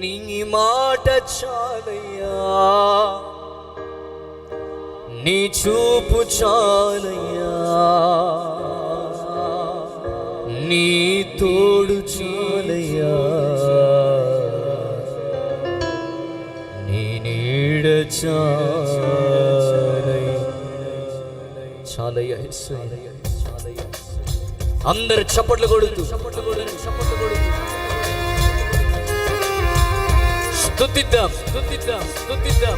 నీ మాట చాలయ్యా. నీ చూపు చాలయ్యా. నీ తోడు చాలయ్యా. నీ నీడ చాలయ్య. చాలయ్యా యేసయ్యా. అందరు చప్పట్లు కొడుతూ. చప్పట్లు కొడుతూ చప్పట్లు కొడుతూ స్తుతిద్దాం స్తుతిద్దాం స్తుతిద్దాం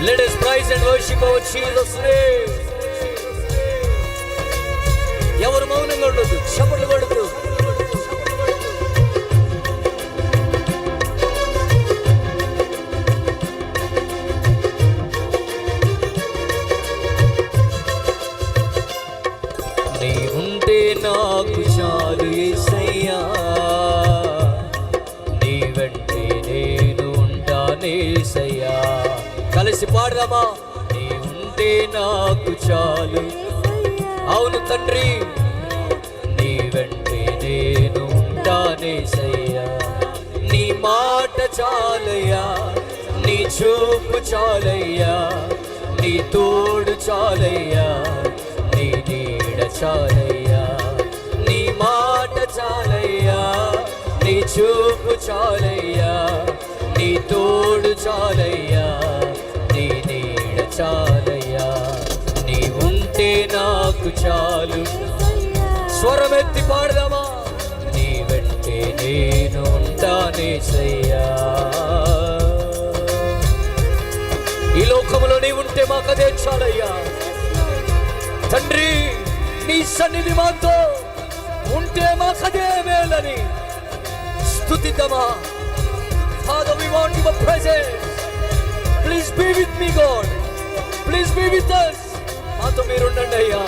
Let us praise and worship our Jesus name. ఎవరు మౌనంగా ఉండొద్దు చప్పట్లు ఉంటే నాకు చాలు. అవును తండ్రి నీ వెంటే నేను ఉంటానేసయ్యా నీ మాట చాలయ్యా నీ చూపు చాలయ్యా నీ తోడు చాలయ్యా నీ నీడ చాలయ్యా. నీ మాట చాలయ్యా నీ చూపు చాలయ్యా నీ తోడు చాలయ్యా నీ నీడ చాలయ్యా నీకు చాలు స్వరమెత్తి పాడదామా నీ వెంటే నేను ఉంటానేసయ్యా ఈ లోకంలో నీ ఉంటే మాకదే చాలయ్యా తండ్రి నీ సన్నిధి మాతో ఉంటే మాకదే మేలని స్తుతిద్దామా Father, we want your presence. Please be with me, God. Please be with us. మాతో మీరు ఉండండి అయ్యా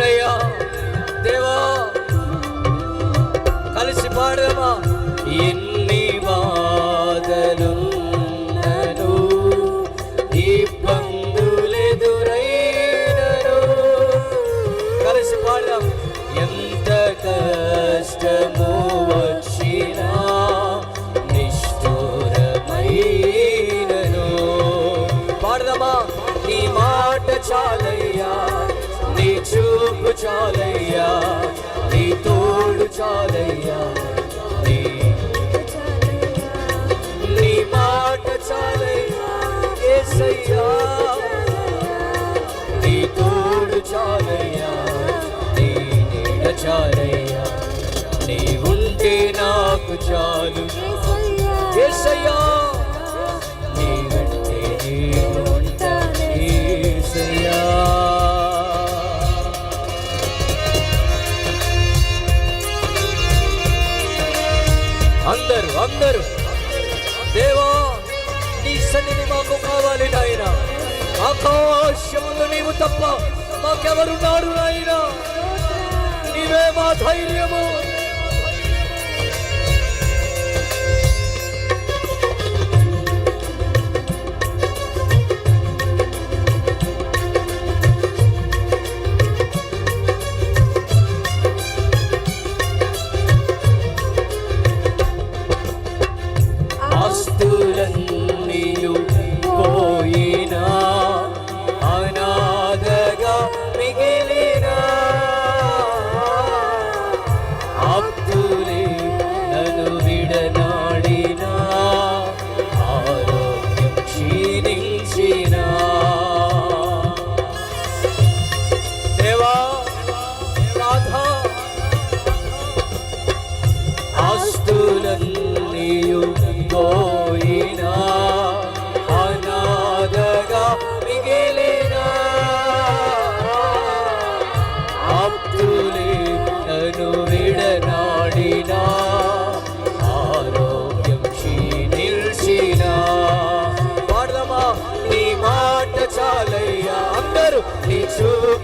అవునయ్యా దేవా కలిసి పాడమా. ఎన్ని బాధలున్నను ఇబ్బందులెదురైనను కలిసి పాడదాం. ఎంత కష్టము వచ్చినా నిష్ఠురమైనను. పాడదామా నీ మాట చాలయ్యా. నీ చూపు చాలయ్యా నీ తోడు చాలయ్యా నీ నీ మాట చాలయ్యా యేసయ్యా నీ తోడు చాలయ్యా నీ నీడ చాలయ్యా. నీ ఉంటే నాకు చాలు. యేసయ్యా ఆకాశములు నీవు తప్ప మాకెవరున్నారు నాయన? నీవే మా ధైర్యము.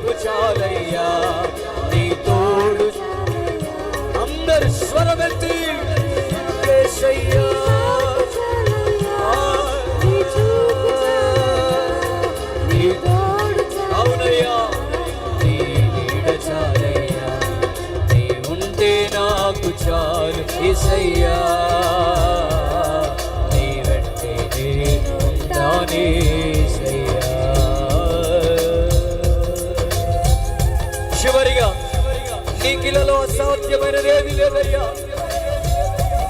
చాలయ్యా. నీ తోడు అందరు స్వరమెత్తి యేసయ్యా నీ అవునయ్యా నీ నీడ చాలయ్యా. నీ ఉంటే నాకు చాలు యేసయ్యా నీ వెంటే ఉంటానే. లేదయ్యా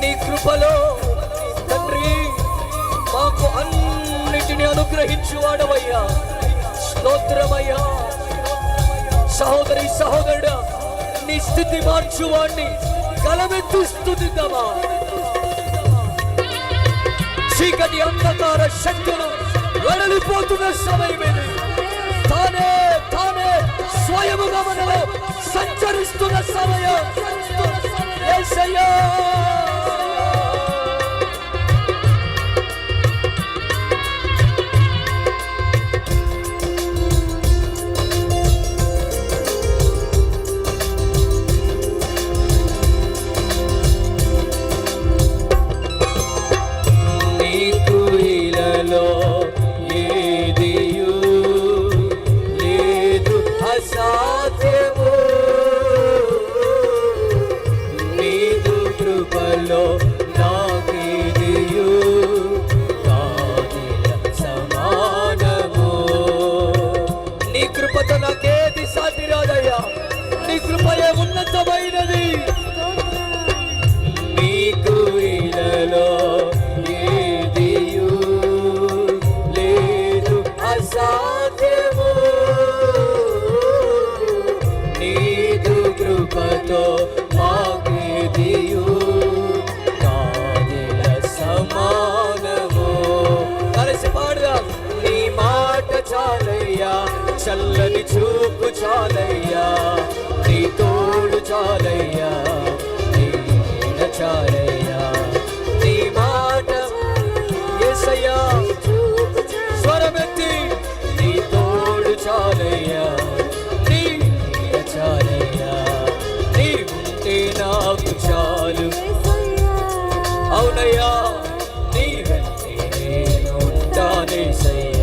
నీ కృపలో తండ్రి మాకు అన్నిటిని అనుగ్రహించు వాడవయ్యా స్తోత్రమయ్యా. సహోదరి సహోదరుడ నీ స్థితి మార్చువాణ్ణి కలవెత్తు స్థుతిద్దామా చీకటి అంధకార శక్తులు వెడలిపోతున్న సమయం ఇది. తానే తానే స్వయముగా మనలో సంచరిస్తున్న సమయం. యేసయ్యా నీకు చాలయ్యా నీ నీడ చాలయ్యా. నీ మాట యేసయ్యా స్వరమెత్తి నీ తోడు చాలయ్యా. నీ నీడ చాలయ్యా నీ ఉంటే నాకు చాలు. అవునయ్యా నీ వెంటే నేను ఉంటానేసయ్యా